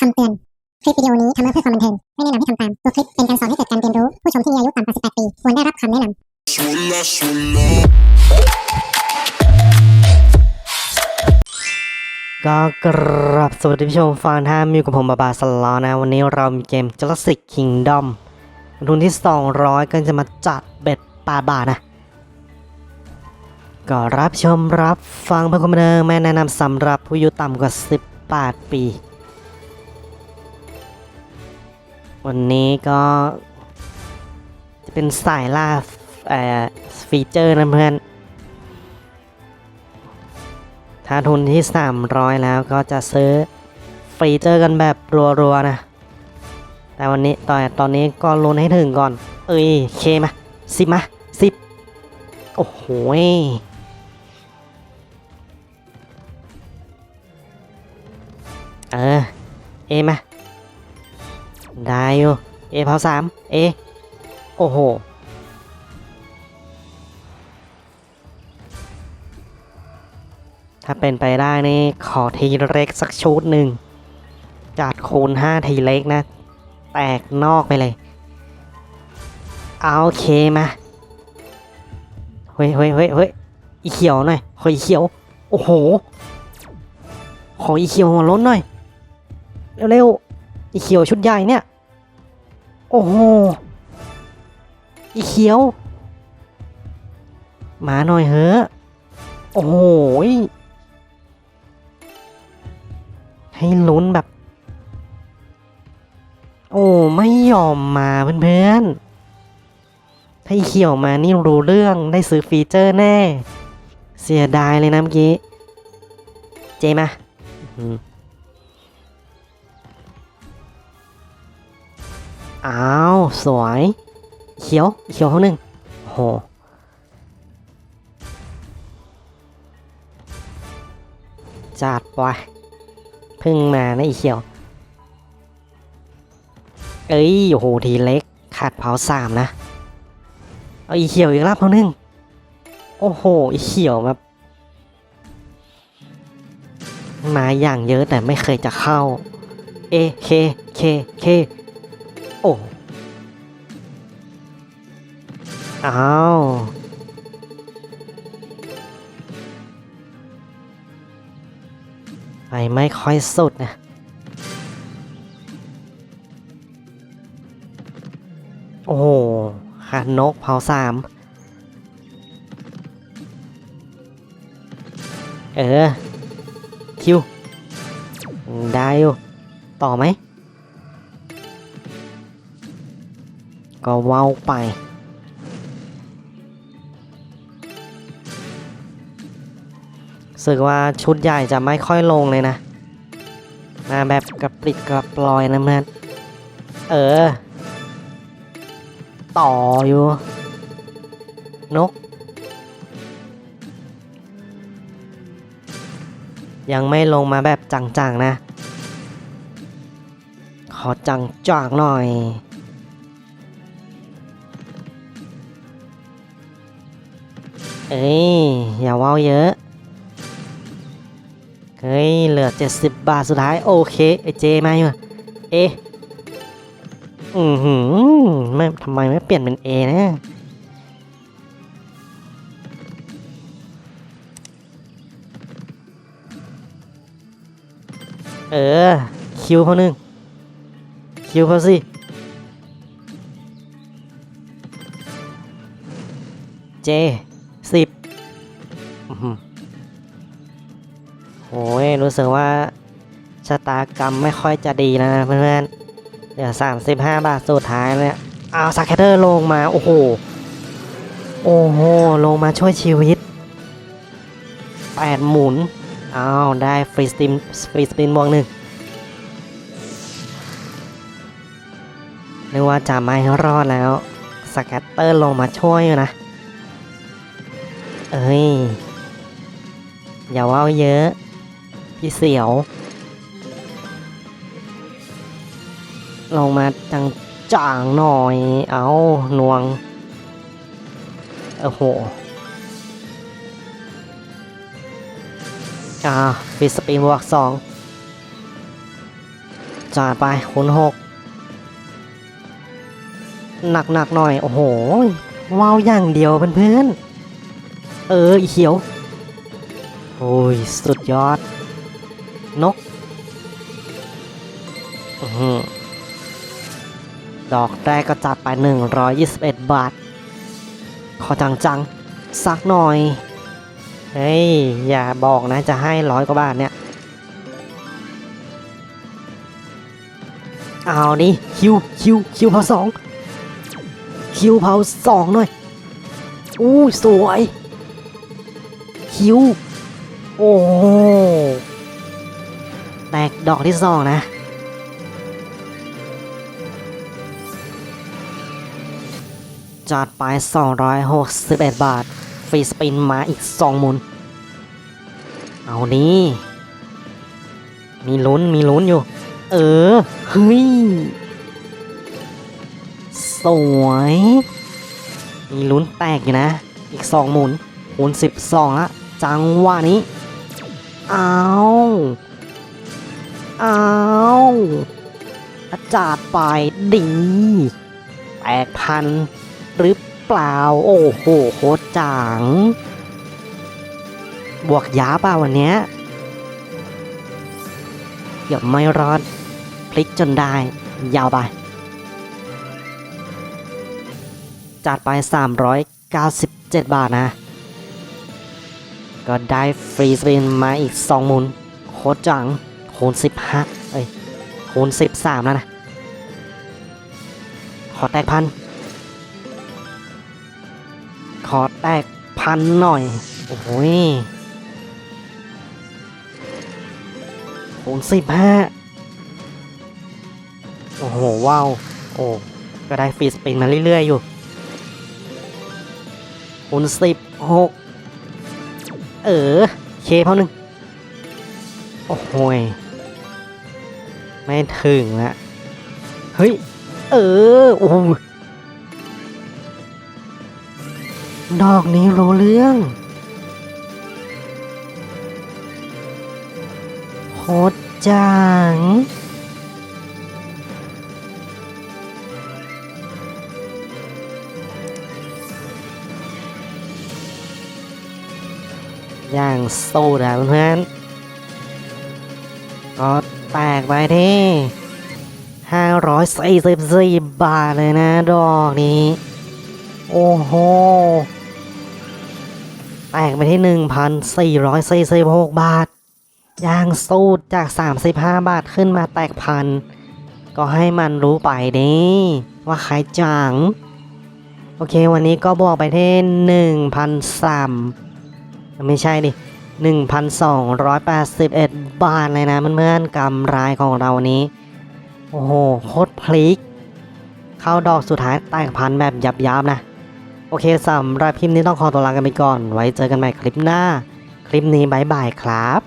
คำเตือน คลิปวิดีโอนี้ทำมาเพื่อความบันเทิง ไม่แนะนำให้ทำตาม ตัวคลิปเป็นการสอนให้เกิดการเรียนรู้ ผู้ชมที่มีอายุต่ำกว่า 18 ปี ควรได้รับคำแนะนำ Suena, suena. ก็กราบสวัสดีผู้ชมฟังท่านมีอยู่กับผมบาบาสลอนะ วันนี้เรามีเกม Jurassic Kingdom ทุนที่ 200ก็จะมาจัดเบ็ดปลาบาทนะ ก็รับชมรับฟังเพื่อความบันเทิงไม่แนะนำสำหรับผู้อายุต่ำกว่า 18 ปี วันนี้ก็จะเป็นสายล่าเอ่อฟีเจอร์นะเพื่อน ถ้าทุนที่ 300 แล้วก็จะซื้อฟีเจอร์กันแบบรัวๆนะ แต่วันนี้ตอนตอนนี้ก็ลุ้นให้ถึงก่อน เอ้ยเคมาสิบมาสิบโอ้โหเออ เอมา ได้อยู่เอเผาสามเอโอ้โหถ้าเป็นไปได้นี่ขอทีเล็กสักชุดหนึ่งจัดคูณ5ทีเล็กนะ แตกนอกไปเลยเอาโอเคมาเฮ้ยเฮ้ยเฮ้ยเฮ้ยอีเขียวหน่อยขออีเขียว โอ้โห ขออีเขียวหัวล้นหน่อย เร็วๆอีเขียวชุดใหญ่เนี่ย โอ้โหอีเขียวมาหน่อยเฮ้อะโอ้โหให้ลุ้นแบบ โอ้ไม่ยอมมาเพื่อนๆถ้าอีเขียวมานี่รู้เรื่องได้ซื้อฟีเจอร์แน่ เสียดายเลยนะเมื่อกี้ เจมา อ้าว สวย เขียว เขียวเขาหนึ่งโหจัดไปเพิ่งมานะอีเขียว เอ้ยโอ้โหทีเล็ก ขาดเผาสามนะ เอาอีเขียวอีกรอบเท่านึงโอ้โห อีเขียวแบบมาอย่างเยอะแต่ไม่เคยจะเข้า เอเคเคเค โอ้อ้าวไปไม่ค่อยสุดนะโอ้โหขานกเผาสาม เออ คิว ได้อยู่ ต่อไหม ก็เว้าไปรู้สึกว่าชุดใหญ่จะไม่ค่อยลงเลยนะ มาแบบกระปริดกระปลอยนะเพื่อนเออ ต่ออยู่ นก ยังไม่ลงมาแบบจังๆนะ ขอจังจางหน่อย เอ้ย อย่าว้าเยอะ เฮ้ย เหลือ 70 บาทสุดท้าย โอเค ไอเจมาอยู่เอ อือหือไม่ทำไมไม่เปลี่ยนเป็น A นะ เออ คิวเขาหนึ่ง คิวเขาสิเจ สิบอื้อหือโอ้ยรู้สึกว่าชะตากรรมไม่ค่อยจะดีแล้วนะเพื่อนๆ เดี๋ยว35บาทสุดท้ายเลยเอาซักแคเตอร์ลงมา โอ้โห โอ้โห ลงมาช่วยชีวิต8หมุนเอาได้ฟรีสติมฟรีสปินบวกหนึ่งนึกว่าจะไม่รอดแล้วสแกตเตอร์ลงมาช่วยอยู่นะ เอ้ย อย่าว่าเยอะ พี่เสียว ลงมาจังจางหน่อย เอาหนวง โอ้โหอ่าฟิสปีนบวกสองจัดไปคูณหกหนักหนักหน่อย โอ้โหว้าวอย่างเดียวเพื่อนๆ เอออีเขียว โอ้ย สุดยอด นกอือหือดอกแรกก็จัดไป 121 บาท ขอจังๆสักหน่อย เฮ้ย อย่าบอกนะจะให้ร้อยกว่าบาทเนี่ย เอาดิคิวคิวคิวเผาสองคิวเผาสองหน่อยอู้สวย คิวโอ้แตกดอกที่สองนะ จัดไป 261 บาท ฟรีสปินมาอีก2หมุน เอานี่มีลุ้นมีลุ้นอยู่ เออ เฮ้ย สวย มีลุ้นแตกอยู่นะ อีก 2 หมุนคูณ12ละ จังหวะนี้เอาเอาอาจารย์ไปดีแตกพันหรือเปล่า โอ้โหโคตรจัง บวกยาเปล่าวันเนี้ยเกือบไม่รอด พลิกจนได้ ยาวไป จัดไป 397 บาทนะ ก็ได้ฟรีสปินมาอีก2หมุนโคตรจังคูณ15เอ้ยคูณ13แล้วนะ ขอแตกพัน ขอแตกพันหน่อย โอ้โหยคูณ15โอ้โห ว้าว โอ้ ก็ได้ฟรีสปินมาเรื่อย ๆ อยู่คูณ16 เออ เคเพาหนึ่งโอ้โหไม่ถึงละเฮ้ย เออ โอ้ดอกนี้รู้เรื่อง โคตรจัง อย่างสูดอะเพื่อนก็แตกไปที่ห้าร้อยสี่สิบสี่บาทเลยนะ ดอกนี้ โอ้โห แตกไปที่หนึ่งพันสี่ร้อยสี่สิบหกบาทย่างสูดจากสามสิบห้าบาทขึ้นมาแตกพัน ก็ให้มันรู้ไปดิว่าใครจัง โอเควันนี้ก็บวกไปที่หนึ่งพันสาม ไม่ใช่ดิ 1,281 บาทเลยนะเพื่อนๆกำไรของเราวันนี้ โอ้โหโคตรพลิก เข้าดอกสุดท้ายแตกพันแบบยับๆนะ โอเคสำหรับคลิปนี้ต้องขอตัวลากันไปก่อน ไว้เจอกันใหม่คลิปหน้า คลิปนี้บายบายครับ